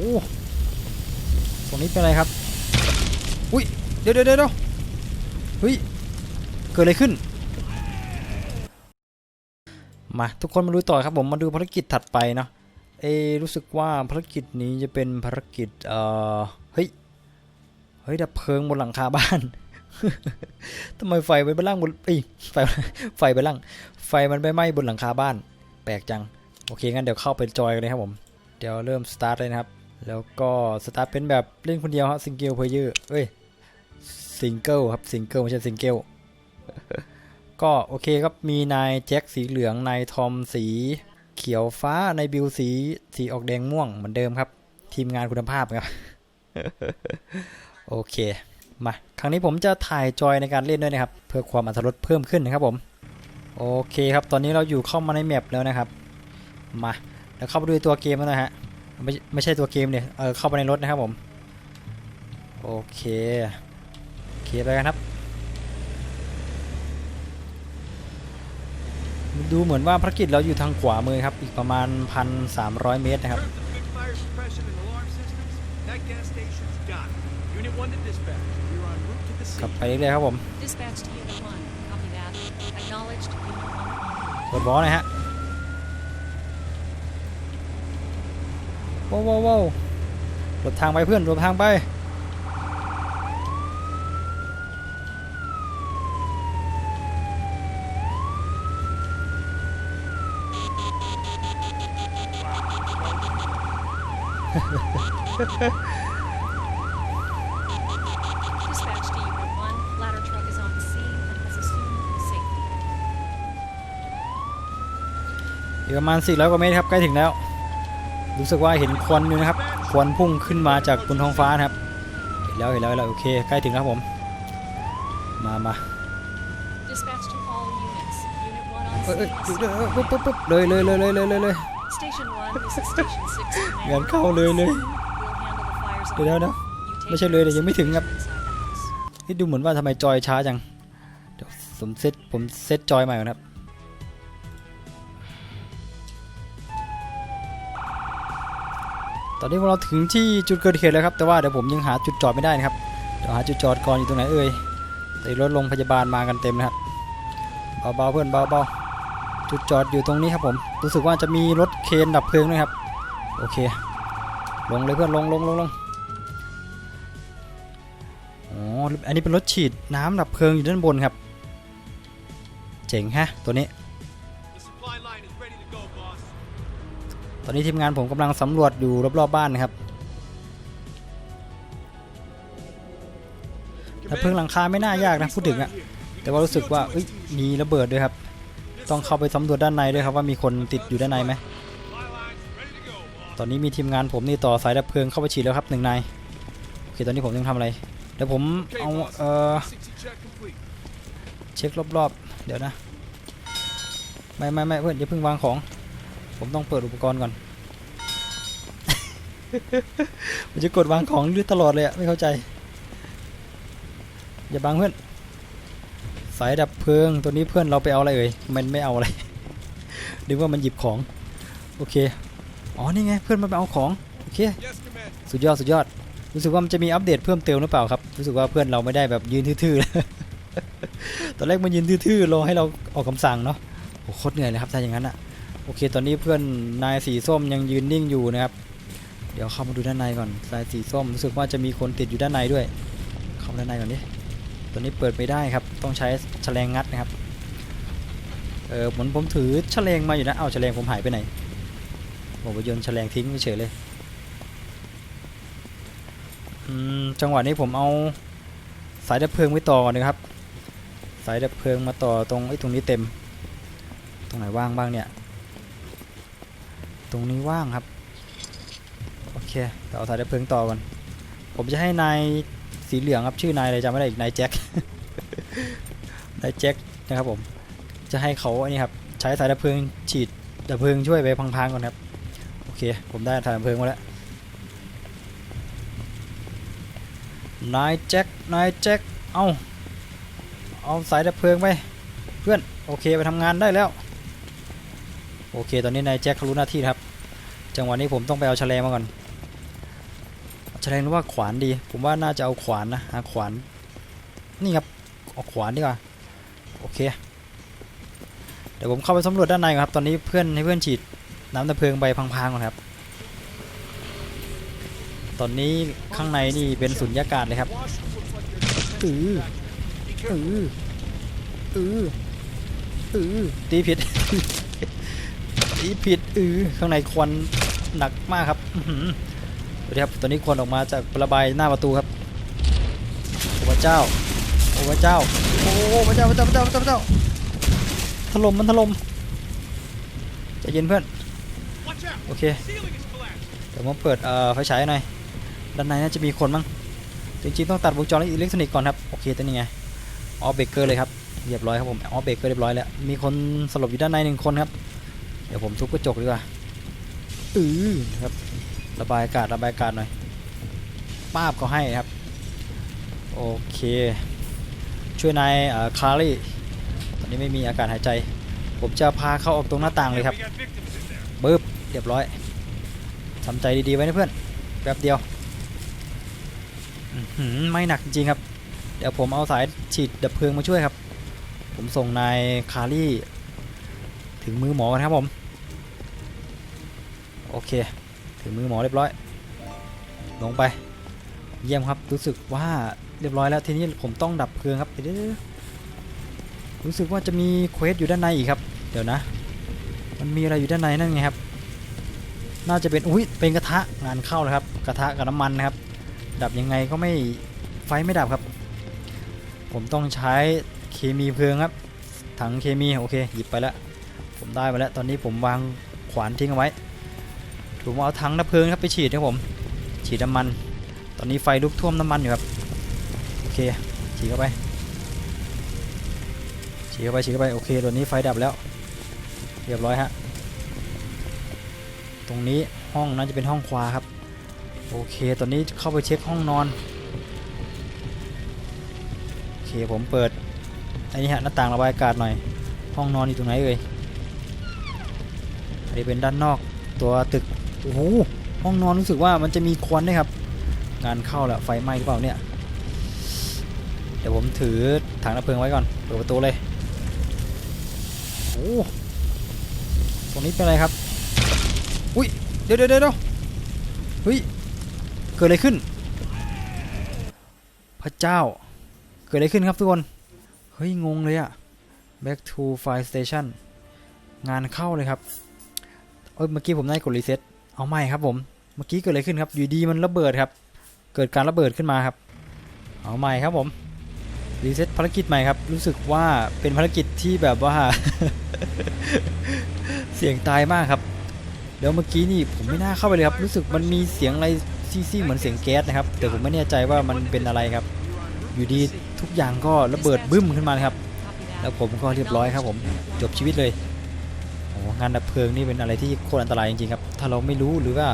อ้ตรงนี้เป็นอะไรครับ อุ้ย เดี๋ยวเดี๋ยวเดี๋ยวเฮ้ย เกิดอะไรขึ้น มาทุกคนมาดูต่อครับผม มาดูภารกิจถัดไปเนาะ เอรู้สึกว่าภารกิจนี้จะเป็นภารกิจ เอ่อ เฮ้ย เฮ้ยดับเพลิงบนหลังคาบ้านทำไมไฟไปล่างบนเอ้ยไฟไฟไปล่าง ไฟมันไปไหม้บนหลังคาบ้าน แปลกจัง โอเคงั้นเดี๋ยวเข้าไปจอยกันเลยครับผม เดี๋ยวเริ่มสตาร์ทเลยนะครับ แล้วก็สตาร์ทเป็นแบบเล่นคนเดียวครับซิงเกิลเพลเยอร์เอ้ยซิงเกิลครับซิงเกิลไม่ใช่ซิงเกิลก็โอเคครับมีนายแจ็คสีเหลืองนายทอมสีเขียวฟ้านายบิวสีสีออกแดงม่วงเหมือนเดิมครับ ทีมงานคุณภาพครับโอเคมาครั้งนี้ผมจะถ่ายจอยในการเล่นด้วยนะครับ เพื่อความอรรถรสเพิ่มขึ้นนะครับผมโอเคครับตอนนี้เราอยู่เข้ามาในแมปแล้วนะครับมาแล้วเข้าไปดูตัวเกมแล้วนะฮะ ไม่ไม่ใช่ตัวเกมเนี่ยเออเข้าไปในรถนะครับผมโอเคโอเคไปกันครับ ดูเหมือนว่าภารกิจเราอยู่ทางขวามือครับ อีกประมาณ 1,300 เมตรนะครับ Turn for the big fire suppression and alarm systems. That gas station's got it. Unit 1 to dispatch. We're en route to the ขับ scene. ไปเรื่อยๆครับผม Dispatch to Unit 1. Copy that. Acknowledged. Unit 1 on. เปิดบอลหน่อยฮะ ว้าวว้าวว้าวหลบทางไปเพื่อนหลบทางไป Dispatch to Unit 1. Ladder truck is on the scene and has assumed safety. อีกประมาณ400กว่าเมตรครับใกล้ถึงแล้ว รู้สึกว่าเห็นควันอยู่นะครับ ควันพุ่งขึ้นมาจากบนท้องฟ้านะครับ เห็นแล้วเห็นแล้วเห็นแล้วโอเค ใกล้ถึงแล้วครับผม มามา Dispatch to all units. Unit 1 on เอ้ยเอ้ย scene. เดี๋ยวเดี๋ยวปุ๊บปุ๊บปุ๊บเลยเลยเลยเลยเลยเลยเลย Station 1. This is Station 6. งานเข้าเลยเลย We'll handle the fires เดี๋ยวเดี๋ยว on เดี๋ยว You take ไม่ใช่เลยเดี๋ยวยังไม่ถึงครับ inside the house. นี่ดูเหมือนว่าทำไมจอยช้าจัง เดี๋ยวผมเซตผมเซตจอยใหม่ก่อนครับ อนนี้พวกเราถึงที่จุดเกิดเหตุแล้วครับ แต่ว่าเดี๋ยวผมยังหาจุดจอดไม่ได้นะครับ เดี๋ยวหาจุดจอดก่อนอยู่ตรงไหนเอ่ยแต่รถโรงพยาบาลมากันเต็มนะครับ เบาๆเพื่อนเบาๆ จุดจอดอยู่ตรงนี้ครับผม รู้สึกว่าจะมีรถเคนดับเพลิงด้วยครับ โอเค ลงเลยเพื่อนลงลงลงลงอ๋อ อันนี้เป็นรถฉีดน้ำดับเพลิงอยู่ด้านบนครับ เจ๋งฮะตัวนี้ ตอนนี้ทีมงานผมกำลังสำรวจอยู่รอบๆบ้านนะครับดับเพลิงหลังคาไม่น่ายากนะพูดถึงอะแต่ว่ารู้สึกว่าเอ้ยมีระเบิดด้วยครับ ต้องเข้าไปสำรวจด้านในด้วยครับว่ามีคนติดอยู่ด้านในไหม Supply line's ready to go, boss. ตอนนี้มีทีมงานผมนี่ต่อสายดับเพลิงเข้าไปฉีดแล้วครับหนึ่งนายโอเคตอนนี้ผมต้องทำอะไรเดี๋ยวผมเอาเอ่อ60 check complete. เช็ครอบๆ เดี๋ยวนะ ไม่ไม่ไม่เพื่อนอย่าเพิ่งวางของ ผมต้องเปิดอุปกรณ์ก่อน ผมจะกดวางของด้วยตลอดเลยอะไม่เข้าใจ อย่าบังเพื่อน สายดับเพลิง ตัวนี้เพื่อนเราไปเอาอะไรเอ่ย มันไม่เอาอะไร นึกว่ามันหยิบของ โอเค อ๋อ นี่ไง เพื่อนมันไปเอาของ โอเค สุดยอด สุดยอด รู้สึกว่ามันจะมีอัปเดตเพิ่มเติมหรือเปล่าครับ รู้สึกว่าเพื่อนเราไม่ได้แบบยืนทื่อๆ ตอนแรกมันยืนทื่อๆ รอให้เราออกคำสั่งเนาะโอ้โคตรเหนื่อยเลยครับถ้าอย่างนั้นอะ โอเค ตอนนี้เพื่อนนายสีส้มยังยืนนิ่งอยู่นะครับ เดี๋ยวเข้ามาดูด้านในก่อนนายสีส้มรู้สึกว่าจะมีคนติดอยู่ด้านในด้วย เข้ามาด้านในก่อนดิตอนนี้เปิดไม่ได้ครับ ต้องใช้แฉลงงัดนะครับ เออเหมือนผมถือแฉลงมาอยู่นะเอ้าแฉลงผมหายไปไหนผมไปโยนแฉลงทิ้งเฉยเลยอืมจังหวะนี้ผมเอาสายดับเพลิงไว้ต่อก่อนนะครับ สายดับเพลิงมาต่อตรงไอ้ตรงนี้เต็ม ตรงไหนว่างบ้างเนี่ย รงนี้ว่างครับ โอเคเดี๋ยวเอาสายดับเพลิงต่อก่อนผมจะให้นายสีเหลืองครับชื่อนายอะไรจำไม่ได้อีกนายแจ็คนายแจ็คนะครับผมจะให้เขาอันนี้ครับใช้สายดับเพลิงฉีดดับเพลิงช่วยไปพังๆก่อนครับโอเค ผมได้สายดับเพลิงมาแล้วนายแจ็คนายแจ็คเอาเอาสายดับเพลิงไปเพื่อนโอเคไปทำงานได้แล้ว โอเค ตอนนี้นายแจ็คเขารู้หน้าที่ครับ จังหวะนี้ผมต้องไปเอาแฉลงมาก่อนฉลงหรือว่าขวานดี ผมว่าน่าจะเอาขวานนะหาขวาน นี่ครับเอาขวานดีกว่าโอเคเดี๋ยวผมเข้าไปสำรวจด้านในก่อนครับ ตอนนี้เพื่อนให้เพื่อนฉีดน้ำดับเพลิงไปพังๆก่อนครับ ตอนนี้ข้างในนี่เป็นสุญญากาศเลยครับอืออืออืออือตีผิดตีผิดอือข้างในควัน หนักมากครับดูดิครับตอนนี้ควันออกมาจากระบายหน้าประตูครับโอ้พระเจ้าโอ้พระเจ้าโอ้พระเจ้าพระเจ้าพระเจ้าพระเจ้าพระเจ้าถล่มมันถล่มใจเย็นเพื่อนโอเค Ceiling is collapsed. เดี๋ยวผมเปิดเอ่อไฟฉายหน่อยด้านในน่าจะมีคนมั้งจริงๆต้องตัดวงจรอิเล็กทรอนิกส์ก่อนครับโอเคตัวนี้ไงออฟเบเกอร์เลยครับเรียบร้อยครับผมออฟเบเกอร์เรียบร้อยแล้วมีคนสลบอยู่ด้านในหนึ่งคนครับเดี๋ยวผมทุบกระจกดีกว่า อือครับ ระบายอากาศระบายอากาศหน่อยป้าบก็ให้ครับ โอเค ช่วยนายคาร์ลี่ตอนนี้ไม่มีอากาศหายใจ ผมจะพาเขาออกตรงหน้าต่างเลยครับ We got victims in there. ปึ๊บเรียบร้อยทำใจดีๆไว้นะเพื่อนแป๊บเดียวหือไม่หนักจริงๆครับ เดี๋ยวผมเอาสายฉีดดับเพลิงมาช่วยครับ ผมส่งนายคารี่ ถึงมือหมอกันครับผม โอเค ถึงมือหมอเรียบร้อย ลงไป เยี่ยมครับ รู้สึกว่าเรียบร้อยแล้ว ทีนี้ผมต้องดับเพลิงครับ เดี๋ยวรู้สึกว่าจะมีเควสอยู่ด้านในอีกครับ เดี๋ยวนะ มันมีอะไรอยู่ด้านในนั่นไงครับ น่าจะเป็น อุ้ย เป็นกระทะงานเข้าแล้วครับ กระทะกับน้ำมันนะครับ ดับยังไงก็ไม่ ไฟไม่ดับครับ ผมต้องใช้เคมีเพลิงครับ ถังเคมี โอเค หยิบไปแล้ว ผมได้มาแล้ว ตอนนี้ผมวางขวานทิ้งเอาไว้ ผมเอาถังดับเพลิงครับไปฉีดครับผม ฉีดน้ำมัน ตอนนี้ไฟลุกท่วมน้ำมันอยู่ครับ โอเค ฉีดเข้าไป ฉีดเข้าไป ฉีดเข้าไป โอเคตอนนี้ไฟดับแล้ว เรียบร้อยฮะ ตรงนี้ห้องน่าจะเป็นห้องขวาครับ โอเค ตอนนี้เข้าไปเช็คห้องนอน โอเค ผมเปิดไอ้นี่ฮะหน้าต่างระบายอากาศหน่อย ห้องนอนอยู่ตรงไหนเอ่ยอันนี้เป็นด้านนอกตัวตึก อ้โหห้องนอนรู้สึกว่ามันจะมีควันด้วยครับ งานเข้าแล้วไฟไหม้หรือเปล่าเนี่ยเดี๋ยวผมถือถังดับเพลิงไว้ก่อนเปิดประตูเลยโอ้ตรงนี้เป็นอะไรครับอุ้ยเดี๋ยวเดี๋ยวเดี๋ยวเฮ้ยเกิดอะไรขึ้น พระเจ้า เกิดอะไรขึ้นครับทุกคนเฮ้ยงงเลยอะ back to fire station งานเข้าเลยครับเอ้ยเมื่อกี้ผมได้กดรีเซ็ต เอาใหม่ครับผม เมื่อกี้เกิดอะไรขึ้นครับ อยู่ดีมันระเบิดครับ เกิดการระเบิดขึ้นมาครับ เอาใหม่ครับผม รีเซ็ตภารกิจใหม่ครับ รู้สึกว่าเป็นภารกิจที่แบบว่า เสียงตายมากครับ เดี๋ยวเมื่อกี้นี่ผมไม่น่าเข้าไปเลยครับ รู้สึกมันมีเสียงอะไรซี่ๆเหมือนเสียงแก๊สนะครับ แต่ผมไม่แน่ใจว่ามันเป็นอะไรครับ อยู่ดีทุกอย่างก็ระเบิดบึ้มขึ้นมาครับ แล้วผมก็เรียบร้อยครับผม จบชีวิตเลย อ้งานดับเพลิงนี่เป็นอะไรที่โคตรอันตรายจริงๆครับ ถ้าเราไม่รู้หรือว่า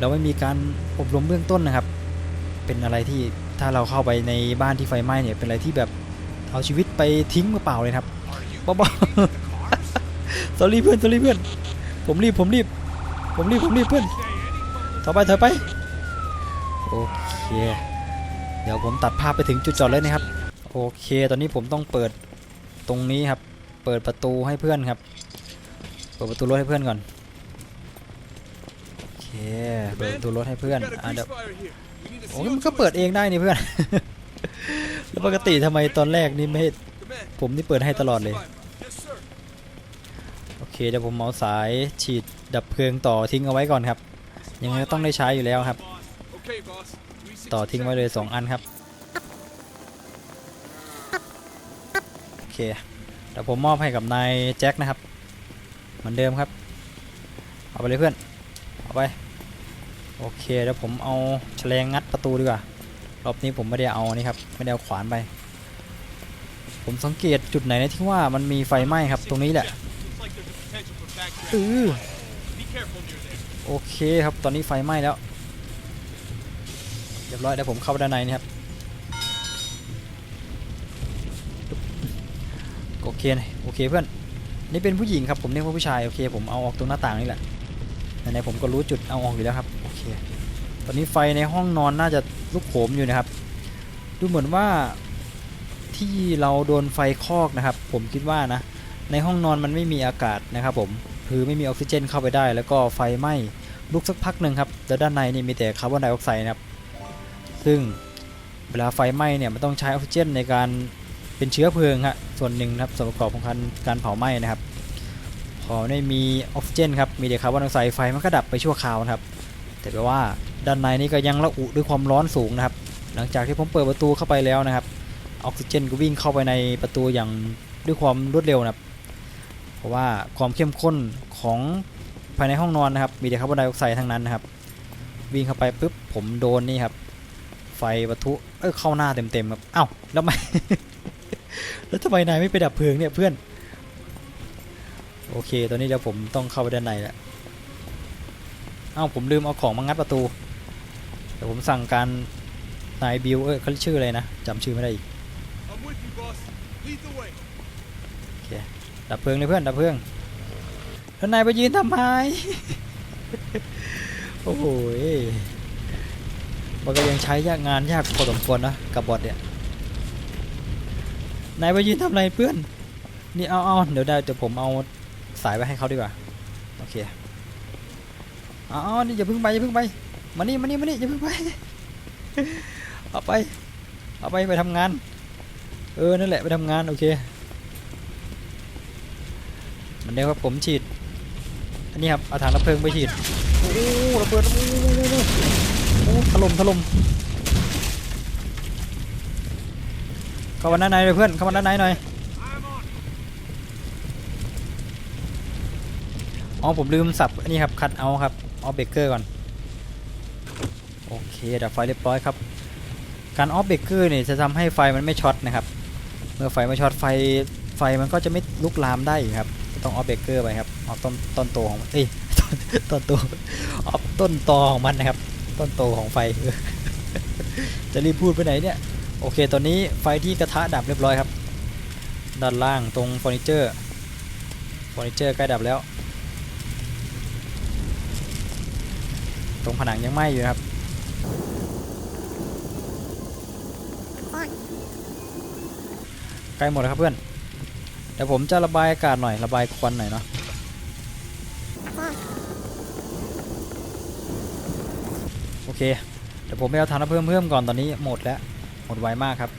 เราไม่มีการอบรมเบื้องต้นนะครับ เป็นอะไรที่ถ้าเราเข้าไปในบ้านที่ไฟไหม้เนี่ยเป็นอะไรที่แบบเอาชีวิตไปทิ้งเปล่าเลยครับบ้าๆ sorry เพื่อน sorry เพื่อน ผมรีบผมรีบ ผมรีบผมรีบเพื่อนถอยไปถอยไปโอเค เดี๋ยวผมตัดภาพไปถึงจุดจอดเลยนะครับ โอเค ตอนนี้ผมต้องเปิดตรงนี้ครับ เปิดประตูให้เพื่อนครับ เปิดประตูรถให้เพื่อนก่อน โอเค เปิดประตูรถให้เพื่อน We got a อะเดี๋ยว grease fire here. We need to โอ้ see ยมันก็เปิดเองได้นี่เพื่อน แล้วปกติทำไมตอนแรกนี่ไม่ให้ Command. ผมนี่เปิดให้ตลอดเลย Yes, sir. โอเคเดี๋ยวผมเอาสายฉีดดับเพลิงต่อทิ้งเอาไว้ก่อนครับ ยังไงก็ต้องได้ใช้อยู่แล้วครับ Okay, boss. ต่อทิ้งไว้เลย 2 อันครับ โอเคเดี๋ยวผมมอบให้กับนายแจ็คนะครับเห มือนเดิมครับ เอาไปเลยเพื่อน เอาไป โอเคเดี๋ยวผมเอาแฉลงงัดประตูดีกว่า รอบนี้ผมไม่ได้เอานี่ครับ ไม่ได้เอาขวานไป ผมสังเกตจุดไหนนะที่ว่ามันมีไฟไหม้ครับ ตรงนี้แหละอือโอเคครับ ตอนนี้ไฟไหม้แล้ว เรียบร้อยเดี๋ยวผมเข้าไปด้านในนี่ครับโอเคนะโอเคเพื่อน นี่เป็นผู้หญิงครับผมเรียกว่าผู้ชายโอเค ผมเอาออกตรงหน้าต่างนี่แหละไหนๆผมก็รู้จุดเอาออกอยู่แล้วครับโอเค ตอนนี้ไฟในห้องนอนน่าจะลุกโหมอยู่นะครับ ดูเหมือนว่าที่เราโดนไฟคอกนะครับ ผมคิดว่านะ ในห้องนอนมันไม่มีอากาศนะครับ ผมคือไม่มีออกซิเจนเข้าไปได้ แล้วก็ไฟไหม้ลุกสักพักหนึ่งครับแล้วด้านในนี่มีแต่คาร์บอนไดออกไซด์นะครับ ซึ่งเวลาไฟไหม้เนี่ยมันต้องใช้ออกซิเจนในการ เป็นเชื้อเพลิงฮะส่วนหนึ่งนะครับส่วนประกอบของการการเผาไหม้นะครับพอไม่มีออกซิเจนครับมีแต่คาร์บอนไดออกไซด์ไฟมันก็ดับไปชั่วคราวนะครับ แต่แปลว่าด้านในนี่ก็ยังระอุด้วยความร้อนสูงนะครับ หลังจากที่ผมเปิดประตูเข้าไปแล้วนะครับออกซิเจนก็วิ่งเข้าไปในประตูอย่างด้วยความรวดเร็วนะครับ เพราะว่าความเข้มข้นของภายในห้องนอนนะครับ มีแต่คาร์บอนไดออกไซด์ทั้งนั้นนะครับ วิ่งเข้าไปปุ๊บผมโดนนี่ครับไฟปะทุเอ้ยเข้าหน้าเต็มๆครับเอ้าแล้วไม แล้วทำไมนายไม่ไปดับเพลิงเนี่ยเพื่อน โอเค ตอนนี้เดี๋ยวผมต้องเข้าไปด้านในแล้วเอ้าผมลืมเอาของมางัดประตูเดี๋ยวผมสั่งการนายบิวเอ้ยเขาชื่ออะไรนะจำชื่อไม่ได้อีก I'm with you, boss. Lead the way. ดับเพลิงเลยเพื่อนดับเพลิงแล้วนายไปยืนทำไมโอ้โหยมันก็ยังใช้ยากงานยากพอสมควรนะกับบอทเนี่ย นายไปยืนทำอะไรเพื่อน นี่เอาเอาเดี๋ยวได้เดี๋ยวผมเอาสายไปให้เขาดีกว่า โอเคเอาเอนี่อย่าเพิ่งไปอย่าเพิ่งไป มานี่มานี่มานี่อย่าเพิ่งไป เอาไป เอาไปไปทำงาน เออ นั่นแหละไปทำงานโอเคมือนเดิมครับผมฉีด อันนี้ครับเอาถังดับเพลิงไปฉีด โอ้ระเบิด โอ้ถล่มถล่ม เข้ามาด้านในเลยเพื่อนเข้ามาด้านในหน่อยอ๋อผมลืมสับอันนี้ครับคัดเอาครับออฟเบรกเกอร์ก่อนโอเคดับไฟเรียบร้อยครับ การออฟเบรกเกอร์เนี่ยจะทำให้ไฟมันไม่ช็อตนะครับ เมื่อไฟไม่ช็อตไฟไฟมันก็จะไม่ลุกลามได้ครับ ต้องออฟเบรกเกอร์ไปครับออฟต้นต้นโตของมันเอ้ยต้นต้นโตออฟต้นตอของมันนะครับ ต้นโตของไฟจะรีบพูดไปไหนเนี่ย โอเคตอนนี้ไฟที่กระทะดับเรียบร้อยครับ ด้านล่างตรงเฟอร์นิเจอร์เฟอร์นิเจอร์ใกล้ดับแล้ว ตรงผนังยังไหม้อยู่ครับใกล้หมดแล้วครับเพื่อนเดี๋ยวผมจะระบายอากาศหน่อยระบายควันหน่อยเนาะโอเคเดี๋ยวผมไปเอาถังน้ำเพิ่มเพิ่มก่อนตอนนี้หมดแล้ว หมดไวมากครับ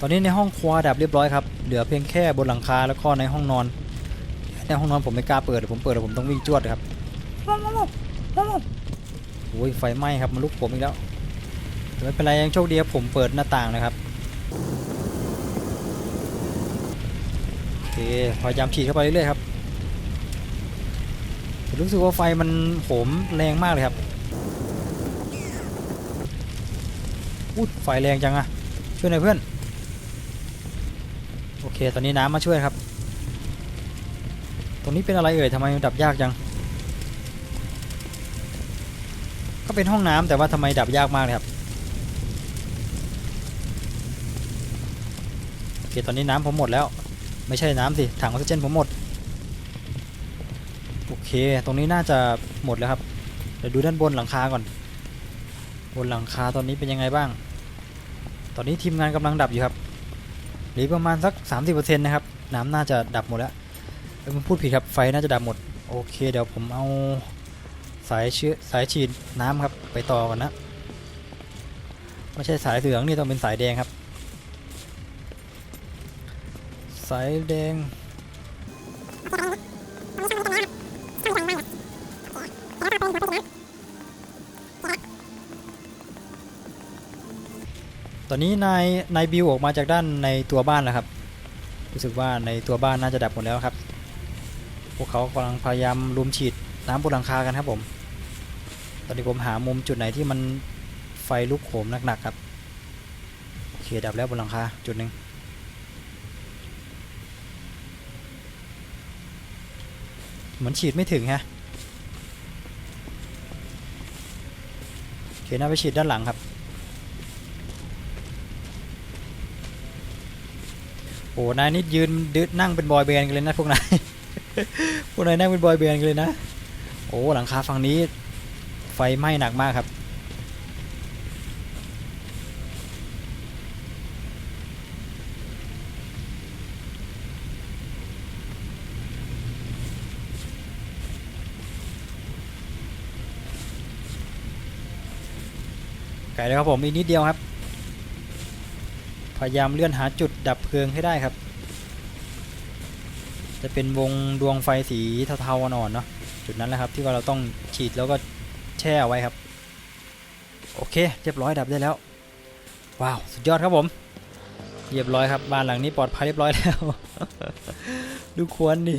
ตอนนี้ในห้องครัวดับเรียบร้อยครับ เหลือเพียงแค่บนหลังคาแล้วก็ในห้องนอน ในห้องนอนผมไม่กล้าเปิดเดี๋ยวผมเปิดเดี๋ยวผมต้องวิ่งจวดครับโอ้ยไฟไหม้ครับมันลุกผมอีกแล้วแต่ไม่เป็นไรยังโชคดีครับผมเปิดหน้าต่างนะครับโอเคพยายามฉีดเข้าไปเรื่อยๆครับแต่ รู้สึกว่าไฟมันโหมแรงมากเลยครับอุ้ยไฟแรงจังอะช่วยหน่อยเพื่อน โอเค ตอนนี้น้ำมาช่วยครับ ตรงนี้เป็นอะไรเอ่ยทำไมดับยากจัง ก็เป็นห้องน้ำแต่ว่าทำไมดับยากมากเลยครับ โอเค ตอนนี้น้ำผมหมดแล้ว ไม่ใช่น้ำสิ ถังออกซิเจนผมหมด เค ตรงนี้น่าจะหมดแล้วครับ เดี๋ยวดูด้านบนหลังคาก่อน บนหลังคาตอนนี้เป็นยังไงบ้าง ตอนนี้ทีมงานกำลังดับอยู่ครับหรือประมาณสัก 30%นะครับ น้ำน่าจะดับหมดแล้วเอ้ยผมพูดผิดครับ ไฟน่าจะดับหมด โอเค เดี๋ยวผมเอาสายเชื้อสายฉีดน้ำครับ ไปต่อก่อนนะ ไม่ใช่สายเหลืองนี่ต้องเป็นสายแดงครับ สายแดง อนนี้นายนายบิวออกมาจากด้านในตัวบ้านแล้วครับ รู้สึกว่าในตัวบ้านน่าจะดับหมดแล้วครับ พวกเขากำลังพยายามรุมฉีดน้ำบนหลังคากันครับผม ตอนนี้ผมหามุมจุดไหนที่มันไฟลุกโหมหนักๆครับโอเคดับแล้วบนหลังคาจุดหนึ่งเหมือนฉีดไม่ถึงฮะโอเคน่าไปฉีดด้านหลังครับ ออ้นายนี่ยืนดืดนั่งเป็นบอยแบนด์กันเลยนะพวกนายพวกนายนั่งเป็นบอยแบนด์กันเลยนะ โอ้หลังคาฝั่งนี้ไฟไหม้หนักมากครับไกลแล้วครับผมอีกนิดเดียวครับ พยายามเลื่อนหาจุดดับเพลิงให้ได้ครับ จะเป็นวงดวงไฟสีเทาๆอ่อนเนาะจุดนั้นแหละครับที่ว่าเราต้องฉีดแล้วก็แช่เอาไว้ครับ โอเค เรียบร้อยดับได้แล้ว ว้าวสุดยอดครับผม เรียบร้อยครับบ้านหลังนี้ปลอดภัยเรียบร้อยแล้ว ดูควนดิ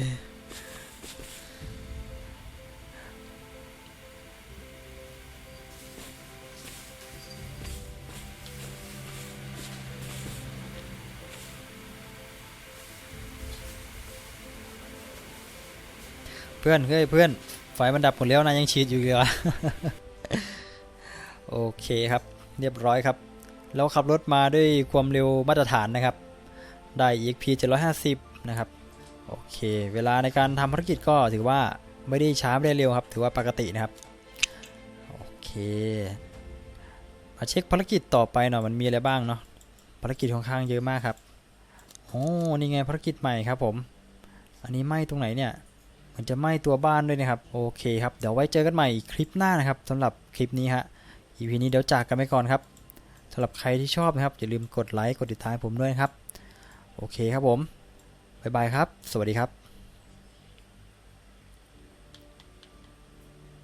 เพื่อนเฮ้ยเพื่อนไฟมันดับหมดแล้วนะยังฉีดอยู่เลยเหรอโอเคครับ เรียบร้อยครับแล้วขับรถมาด้วยความเร็วมาตรฐานนะครับ ได้ EXP 750 นะครับ โอเค เวลาในการทำภารกิจก็ถือว่าไม่ได้ช้าไม่ได้เร็วครับ ถือว่าปกตินะครับ โอเค มาเช็คภารกิจต่อไปหน่อยมันมีอะไรบ้างเนาะ ภารกิจค่อนข้างเยอะมากครับ โอ้ นี่ไงภารกิจใหม่ครับผม อันนี้ไหม้ตรงไหนเนี่ย มันจะไหม้ตัวบ้านด้วยนะครับ โอเคครับ เดี๋ยวไว้เจอกันใหม่คลิปหน้านะครับสำหรับคลิปนี้ฮะ EP นี้เดี๋ยวจากกันไปก่อนครับสำหรับใครที่ชอบนะครับ อย่าลืมกดไลค์กดติดตามผมด้วยนะครับ โอเคครับผมบ๊ายบายครับ สวัสดีครับ